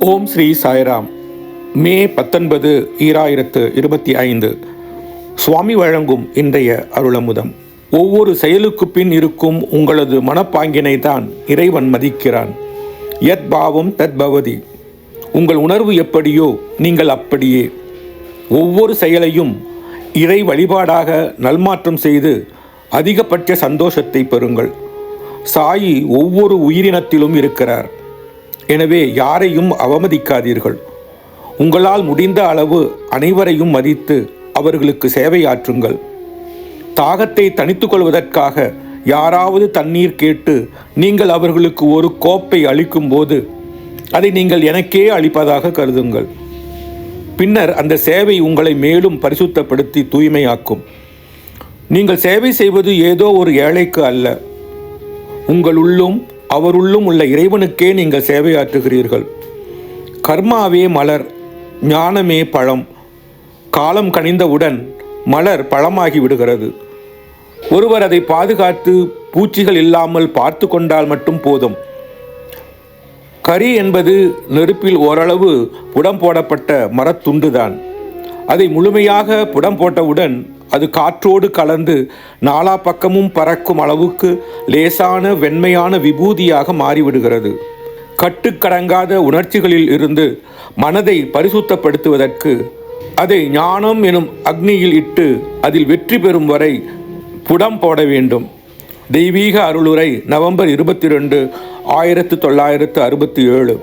ஓம் ஸ்ரீ சாய்ராம். மே பத்தொன்பது ஈராயிரத்து இருபத்தி ஐந்து. சுவாமி வழங்கும் இன்றைய அருளமுதம். ஒவ்வொரு செயலுக்கு பின் இருக்கும் உங்களது மனப்பாங்கினை தான் இறைவன் மதிக்கிறான். யத் பாவம் தத் பவதி. உங்கள் உணர்வு எப்படியோ நீங்கள் அப்படியே. ஒவ்வொரு செயலையும் இறை வழிபாடாக நல்மாற்றம் செய்து அதிகபட்ச சந்தோஷத்தை பெறுங்கள். சாயி ஒவ்வொரு உயிரினத்திலும் இருக்கிறார். எனவே யாரையும் அவமதிக்காதீர்கள். உங்களால் முடிந்த அளவு அனைவரையும் மதித்து அவர்களுக்கு சேவையாற்றுங்கள். தாகத்தை தணித்துக் கொள்வதற்காக யாராவது தண்ணீர் கேட்டு நீங்கள் அவர்களுக்கு ஒரு கோப்பை அளிக்கும்போது அதை நீங்கள் எனக்கே அளிப்பதாக கருதுங்கள். பின்னர் அந்த சேவை உங்களை மேலும் பரிசுத்தப்படுத்தி தூய்மையாக்கும். நீங்கள் சேவை செய்வது ஏதோ ஒரு ஏழைக்கு அல்ல. உங்கள் உள்ளும் அவருள்ளும் உள்ள இறைவனுக்கே நீங்கள் சேவையாற்றுகிறீர்கள். கர்மாவே மலர் ஞானமே பழம். காலம் கனிந்தவுடன் மலர் பழமாகி விடுகிறது. ஒருவர் அதை பாதுகாத்து பூச்சிகள் இல்லாமல் பார்த்து கொண்டால் மட்டும் போதும். கரி என்பது நெருப்பில் ஓரளவு புடம் போடப்பட்ட மரத்துண்டுதான். அதை முழுமையாக புடம் போட்டவுடன் அது காற்றோடு கலந்து நாலா பக்கமும் பறக்கும் அளவுக்கு லேசான வெண்மையான விபூதியாக மாறிவிடுகிறது. கட்டுக்கடங்காத உணர்ச்சிகளில் இருந்து மனதை பரிசுத்தப்படுத்துவதற்கு அதை ஞானம் எனும் அக்னியில் இட்டு அதில் வெற்றி பெறும் வரை புடம் போட வேண்டும். தெய்வீக அருளுரை நவம்பர் இருபத்தி ரெண்டு ஆயிரத்து தொள்ளாயிரத்து அறுபத்தி ஏழு.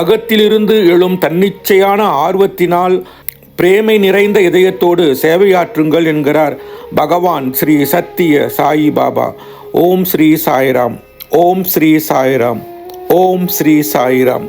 அகத்திலிருந்து எழும் தன்னிச்சையான ஆர்வத்தினால் பிரேமை நிறைந்த இதயத்தோடு சேவையாற்றுங்கள் என்கிறார் பகவான் ஸ்ரீ சத்திய சாயி பாபா. ஓம் ஸ்ரீ சாய்ராம். ஓம் ஸ்ரீ சாய்ராம். ஓம் ஸ்ரீ சாய்ராம்.